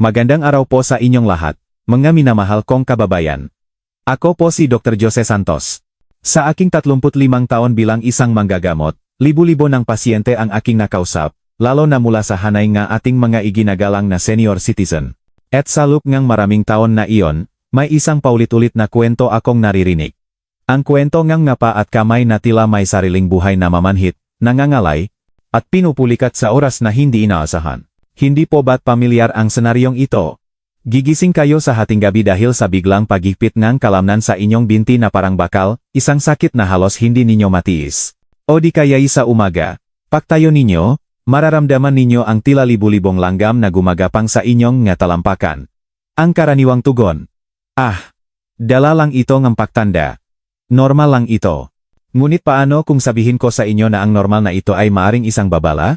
Magandang araw po sa inyong lahat, mga minamahal kong kababayan. Ako po si Dr. Jose Santos. Sa aking 35 taon bilang isang manggagamot, libu-libo ng pasyente ang aking nakausap, lalo na mula sa hanay nga ating mga iginagalang na senior citizen. At sa loop ngang maraming taon na iyon, may isang paulit-ulit na kwento akong naririnig. Ang kwento ngang ngapa at kamay na tila may sariling buhay na mamanhit, nangangalay, at pinupulikat sa oras na hindi inaasahan. Hindi po ba't pamilyar ang senaryong ito? Gigising kayo sa hating gabi dahil sa biglang pagigpit ng kalamnan sa inyong binti na parang bakal, isang sakit na halos hindi ninyo matiis. O di kaya'y sa umaga, paktayo ninyo, mararamdaman ninyo ang tila libu-libong langgam na gumagapang sa inyong nga talampakan. Ang karaniwang tugon. Ah, dala lang ito ng paktanda. Normal lang ito. Ngunit paano kung sabihin ko sa inyo na ang normal na ito ay maaring isang babala?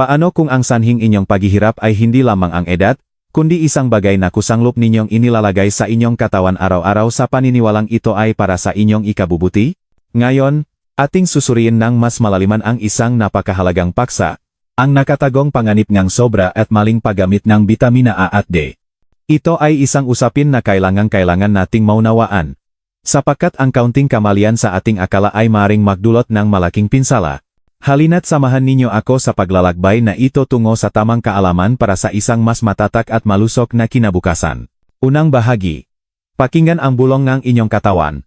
Paano kung ang sanhing inyong paghihirap ay hindi lamang ang edad, kundi isang bagay na kusanglop ninyong inilalagay sa inyong katawan araw-araw sa paniniwalang ito ay para sa inyong ikabubuti? Ngayon, ating susuriin ng mas malaliman ang isang napakahalagang paksa, ang nakatagong panganib ng sobra at maling paggamit ng bitamina A at D. Ito ay isang usapin na kailangang-kailangan nating maunawaan. Sapagkat ang kaunting kamalian sa ating akala ay maring magdulot ng malaking pinsala. Halina't samahan ninyo ako sa paglalakbay na ito tungo sa tamang kaalaman para sa isang mas matatak at malusok na kinabukasan. Unang bahagi. Pakinggan ang bulong ng inyong katawan.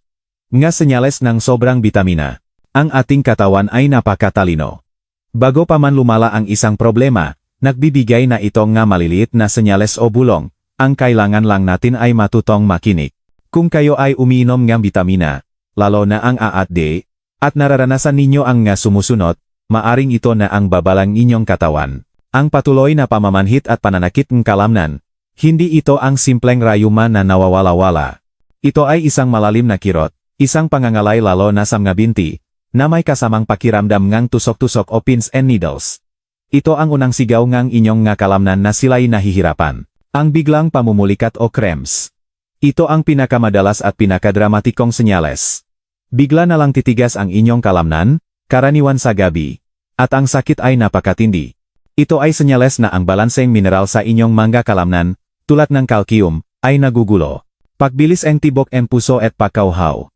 Nga senyales ng sobrang bitamina. Ang ating katawan ay napakatalino. Bago pa man lumala ang isang problema, nagbibigay na ito nga maliliit na senyales o bulong, ang kailangan lang natin ay matutong makinig. Kung kayo ay umiinom ng bitamina, lalo na ang A at D, at nararanasan ninyo ang nga sumusunod, maaring ito na ang babalang inyong katawan. Ang patuloy na pamamanhit at pananakit ng kalamnan, hindi ito ang simpleng rayuman na nawawala-wala. Ito ay isang malalim na kirot, isang pangangalay lalo na sa mga binti, na may kasamang pakiramdam ngang tusok-tusok o pins and needles. Ito ang unang sigaw ngang inyong nga kalamnan na sila'y nahihirapan. Ang biglang pamumulikat o cramps. Ito ang pinakamadalas at pinakadramatikong senyales. Bigla na lang titigas ang inyong kalamnan, karaniwan sa gabi. At ang sakit ay napakatindi. Ito ay senyales na ang balanseng mineral sa inyong mangga kalamnan, tulad ng calcium, ay nagugulo. Pagbilis ang tibok ang puso at pakauhaw.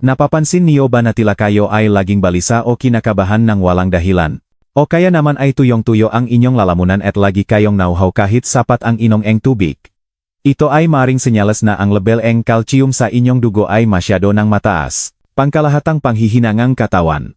Napapansin niyo ba na tila kayo ay laging balisa o kinakabahan ng walang dahilan? O kaya naman ay tuyong-tuyo ang inyong lalamunan at lagi kayong nauhaw kahit sapat ang inom eng tubig? Ito ay maring senyales na ang level ng calcium sa inyong dugo ay masyado ng mataas. Pangkalahatang panghihinangang katawan.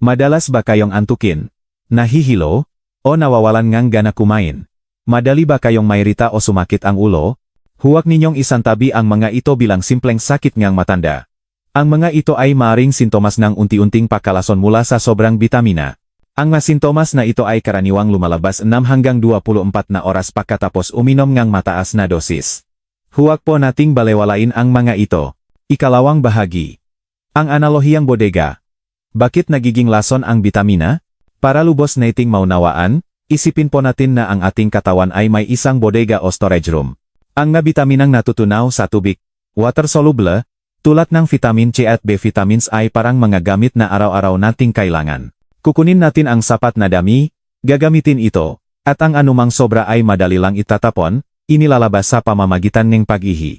Madalas ba kayong antukin? Nahihilo? O nawawalan ngang gana kumain? Madali ba kayong mayrita o sumakit ang ulo? Huwag ninyong isantabi ang mga ito bilang simpleng sakit ngang matanda. Ang mga ito ay maring sintomas ng unti-unting pakalason mula sa sobrang bitamina. Ang mga sintomas na ito ay karaniwang lumalabas 6 hanggang 24 na oras pagkatapos uminom ng mataas na dosis. Huwag po nating balewalain ang mga ito. Ikalawang bahagi. Ang analogiyang bodega. Bakit nagiging lason ang bitamina? Para lubos nating maunawaan, isipin po natin na ang ating katawan ay may isang bodega o storage room. Ang nga bitaminang natutunaw sa tubig, water soluble, tulad ng vitamin C at B vitamins ay parang mga gamit na araw-araw nating kailangan. Kukunin natin ang sapat na dami, gagamitin ito, at ang anumang sobra ay madali lang itatapon, inilalabas sa pamamagitan ng pag-ihi.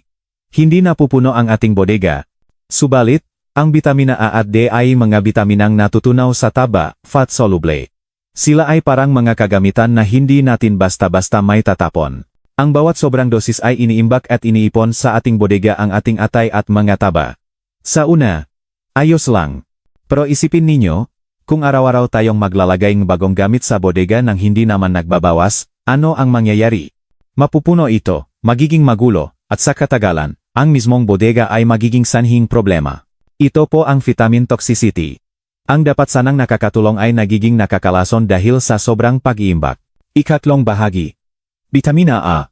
Hindi napupuno ang ating bodega. Subalit, ang bitamina A at D ay mga bitaminang natutunaw sa taba, fat soluble. Sila ay parang mga kagamitan na hindi natin basta-basta may tatapon. Ang bawat sobrang dosis ay iniimbak at iniipon sa ating bodega ang ating atay at mga taba. Sa una, ayos lang. Pero isipin ninyo, kung araw-araw tayong maglalagay ng bagong gamit sa bodega nang hindi naman nagbabawas, ano ang mangyayari? Mapupuno ito, magiging magulo, at sa katagalan, ang mismong bodega ay magiging sanhing problema. Ito po ang vitamin toxicity. Ang dapat sanang nakakatulong ay nagiging nakakalason dahil sa sobrang pag-iimbak. Ikatlong bahagi. Bitamina A.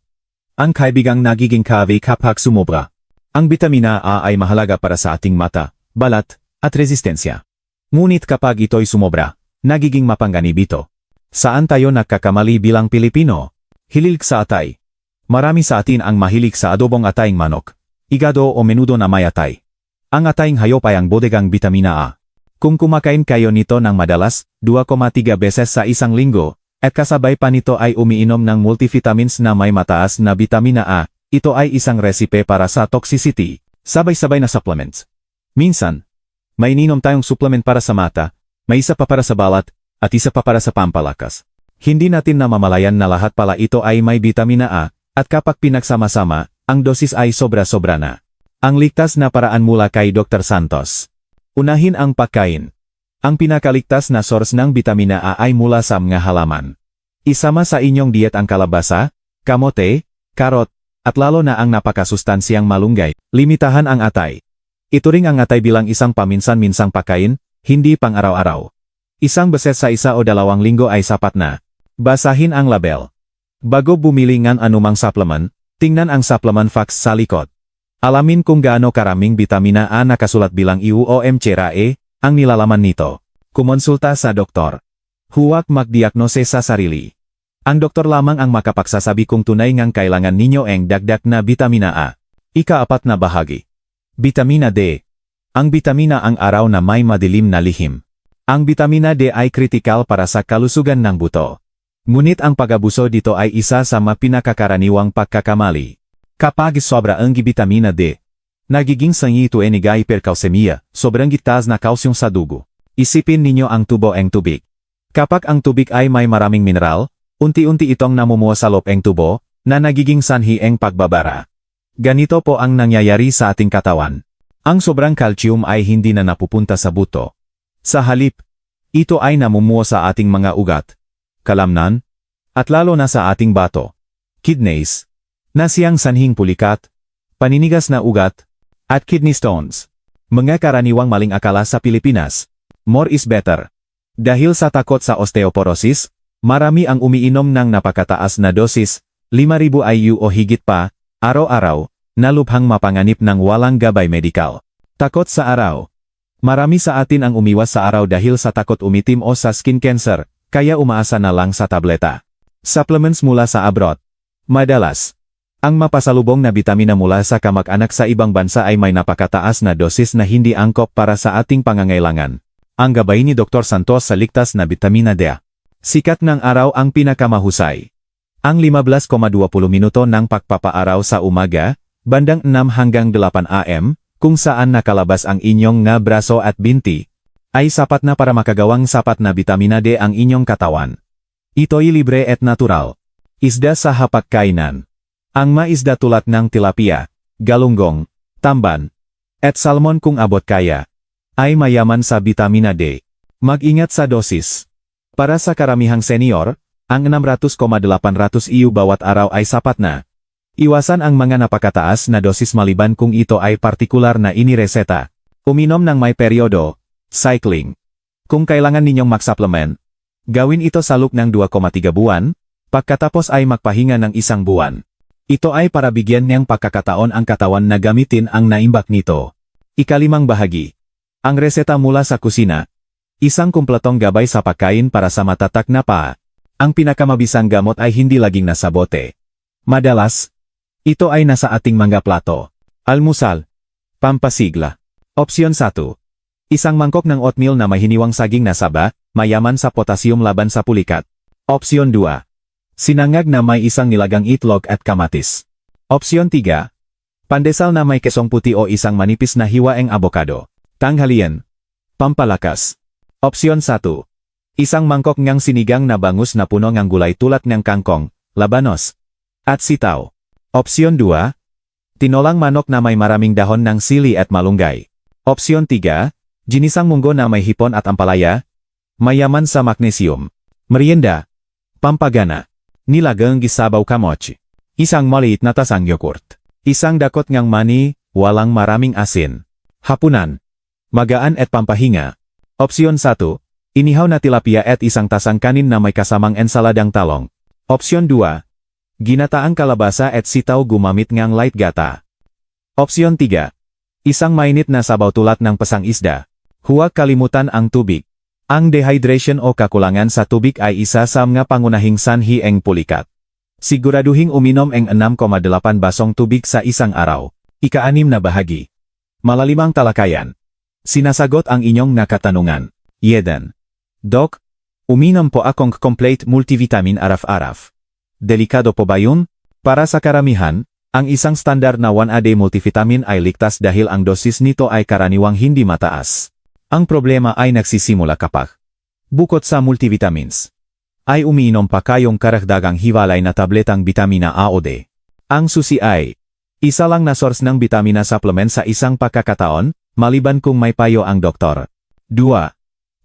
Ang kaibigang nagiging kavi kapag sumobra. Ang bitamina A ay mahalaga para sa ating mata, balat, at resistensya. Ngunit kapag ito'y sumobra, nagiging mapanganib ito. Saan tayo nagkakamali bilang Pilipino? Hilig sa atay. Marami sa atin ang mahilig sa adobong atayng manok, igado o menudo na may atay. Ang atayng hayop ay ang bodegang bitamina A. Kung kumakain kayo nito ng madalas, 2,3 beses sa isang linggo, At kasabay pa nito ay umiinom ng multivitamins na may mataas na vitamina A, ito ay isang resipe para sa toxicity, sabay-sabay na supplements. Minsan, may ininom tayong supplement para sa mata, may isa pa para sa balat, at isa pa para sa pampalakas. Hindi natin namamalayan na lahat pala ito ay may vitamina A, at kapag pinagsama-sama, ang dosis ay sobra-sobra na. Ang ligtas na paraan mula kay Dr. Santos. Unahin ang pagkain. Ang pinakaligtas na source ng vitamina A ay mula sa mga halaman. Isama sa inyong diet ang kalabasa, kamote, karot, at lalo na ang napakasustansyang malunggay, limitahan ang atay. Ito ring ang atay bilang isang paminsan-minsang pagkain, hindi pang araw-araw. Isang beses sa isa o dalawang linggo ay sapat na. Basahin ang label. Bago bumili ng anumang supplement, tingnan ang supplement facts sa likod. Alamin kung gaano karaming vitamina A nakasulat bilang IUOM-CHERAE, ang nilalaman nito. Kumonsulta sa doktor. Huwag magdiagnose sa sarili. Ang doktor lamang ang makapagsasabi kung tunay ngang kailangan ninyo ang dagdag na vitamina A. Ikaapat na bahagi. Vitamina D. Ang vitamina ang araw na may madilim na lihim. Ang vitamina D ay kritikal para sa kalusugan ng buto. Ngunit ang pag-abuso dito ay isa sa mapinakakaraniwang pagkakamali. Kapag sobra ang vitamina D, nagiging sangi ito eniga hipercalcemia, sobrang gitas na calcium sa dugo. Isipin ninyo ang tubo ang tubig. Kapag ang tubig ay may maraming mineral, unti-unti itong namumuo sa loob ang tubo, na nagiging sanhi ang pagbabara. Ganito po ang nangyayari sa ating katawan. Ang sobrang calcium ay hindi na napupunta sa buto. Sa halip, ito ay namumuo sa ating mga ugat, kalamnan, at lalo na sa ating bato, kidneys, na siyang sanhing pulikat, paninigas na ugat, at kidney stones. Mga karaniwang maling akala sa Pilipinas, more is better. Dahil sa takot sa osteoporosis, marami ang umiinom ng napakataas na dosis, 5,000 IU o higit pa, araw-araw, na lubhang mapanganib ng walang gabay medikal. Takot sa araw. Marami sa atin ang umiwas sa araw dahil sa takot umitim o sa skin cancer, kaya umaasa na lang sa tableta. Supplements mula sa abroad. Madalas, ang mapasalubong na bitamina mula sa kamag-anak sa ibang bansa ay may napakataas na dosis na hindi angkop para sa ating pangangailangan. Ang gabay ni Dr. Santos sa ligtas na bitamina D. Sikat ng araw ang pinakamahusay. Ang 15,20 minuto ng pagpapaaraw sa umaga, bandang 6 hanggang 8 am, kung saan nakalabas ang inyong nga braso at binti, ay sapat na para makagawang sapat na bitamina D ang inyong katawan. Ito'y libre at natural. Isda sa hapagkainan. Ang maisda tulad ng tilapia, galunggong, tamban, at salmon kung abot kaya, ay mayaman sa vitamina D. Mag-ingat sa dosis. Para sa karamihang senior, ang 600,800 IU bawat araw ay sapat na. Iwasan ang mga napakataas na dosis maliban kung ito ay partikular na inireseta. Uminom ng may periodo, cycling. Kung kailangan ninyong mag-supplement, gawin ito sa loop ng 2,3 buwan, pagkatapos ay magpahinga ng isang buwan. Ito ay para bigyan niyang pagkakataon ang katawan na gamitin ang naimbak nito. Ikalimang bahagi. Ang reseta mula sa kusina. Isang kumpletong gabay sa pagkain para sa matatak na paa. Ang pinakamabisang gamot ay hindi laging nasa bote. Madalas, ito ay nasa ating mga plato. Almusal. Pampasigla. Opsyon 1. Isang mangkok ng oatmeal na may hiniwang saging na saba, mayaman sa potassium laban sa pulikat. Opsyon 2. Sinangag na may isang nilagang itlog at kamatis. Opsyon 3. Pandesal na may kesong puti o isang manipis na hiwaeng abokado. Tanghalian. Pampalakas. Opsyon 1. Isang mangkok ngang sinigang na bangus na puno ng gulay tulad ng kangkong, labanos, at sitaw. Opsyon 2. Tinolang manok na may maraming dahon ng sili at malunggay. Opsyon 3. Ginisang munggo na may hipon at ampalaya. Mayaman sa magnesium. Merienda. Pampagana. Nilagang gisabaw kamochi. Isang maliit na tasang yogurt. Isang dakot ngang mani, walang maraming asin. Hapunan. Magaan at pampahinga. Opsyon 1. Inihaw na tilapia at isang tasang kanin na may kasamang ensaladang talong. Opsyon 2. Ginataang kalabasa at sitaw gumamit ngang light gata. Opsyon 3. Isang mainit na sabaw tulad ng pasang isda. Huwag kalimutan ang tubig. Ang dehydration o kakulangan sa tubig ay isa sa mga pangunahing sanhi ng pulikat. Siguraduhing uminom ang 6,8 basong tubig sa isang araw. Ika-anim na bahagi. Malalimang talakayan. Sinasagot ang inyong nakatanungan. Yeden. Doc, Uminom po akong complete multivitamin araf-araf. Delikado po ba yun? Para sa karamihan, ang isang standard na 1AD multivitamin ay ligtas dahil ang dosis nito ay karaniwang hindi mataas. Ang problema ay nagsisimula kapag bukod sa multivitamins, ay umiinom pa kayong karagdagang hiwalay na tabletang bitamina A o D. Ang susi ay, isa lang na source ng bitamina supplement sa isang pagkakataon, maliban kung may payo ang doktor. 2.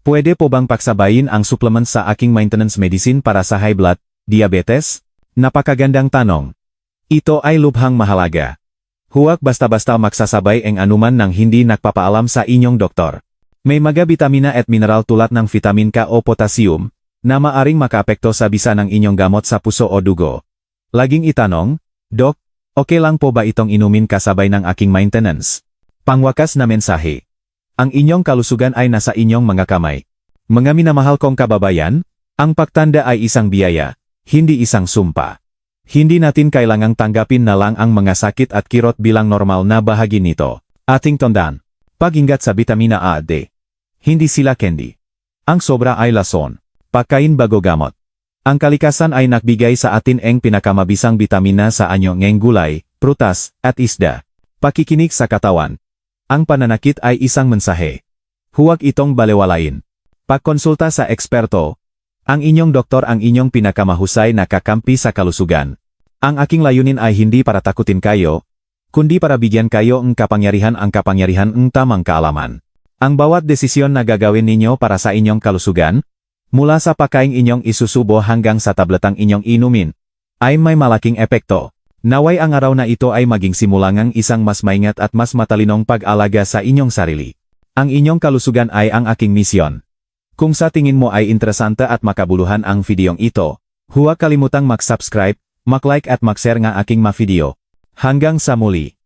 Pwede po bang paksabayin ang supplement sa aking maintenance medicine para sa high blood, diabetes? Napakagandang tanong. Ito ay lubhang mahalaga. Huwag basta-basta magsasabay ang anuman ng hindi nagpapaalam sa inyong doktor. May mga bitamina at mineral tulad ng vitamin K o potassium, na maaring makaapekto sa bisa ng inyong gamot sa puso o dugo. Laging itanong, Dok, okay lang po ba itong inumin kasabay ng aking maintenance? Pangwakas na mensahe. Ang inyong kalusugan ay nasa inyong mga kamay. Mga minamahal kong kababayan, ang pagtanda ay isang biyaya, hindi isang sumpa. Hindi natin kailangang tanggapin na lang ang mga sakit at kirot bilang normal na bahagi nito. Ating tandaan, pag-ingat sa vitamina A at D. Hindi sila candy. Ang sobra ay lason. Pagkain bago gamot. Ang kalikasan ay nagbigay sa atin ang pinakamabisang bitamina sa anyo ngeng gulay, prutas, at isda. Pakikinig sa katawan. Ang pananakit ay isang mensahe. Huwag itong balewalain. Pagkonsulta sa eksperto. Ang inyong doktor ang inyong pinakamahusay na kakampi sa kalusugan. Ang aking layunin ay hindi para takutin kayo, kundi para bigyan kayo ng kapangyarihan ang kapangyarihan ng tamang kaalaman. Ang bawat desisyon na gagawin ninyo para sa inyong kalusugan, mula sa pagkain inyong isusubo hanggang sa tabletang inyong inumin, ay may malaking epekto. Naway ang araw na ito ay maging simulangang isang mas maingat at mas matalinong pag-alaga sa inyong sarili. Ang inyong kalusugan ay ang aking misyon. Kung sa tingin mo ay interesante at makabuluhan ang videong ito, huwag kalimutang mag-subscribe, mag-like at mag-share nga aking ma-video. Hanggang sa muli.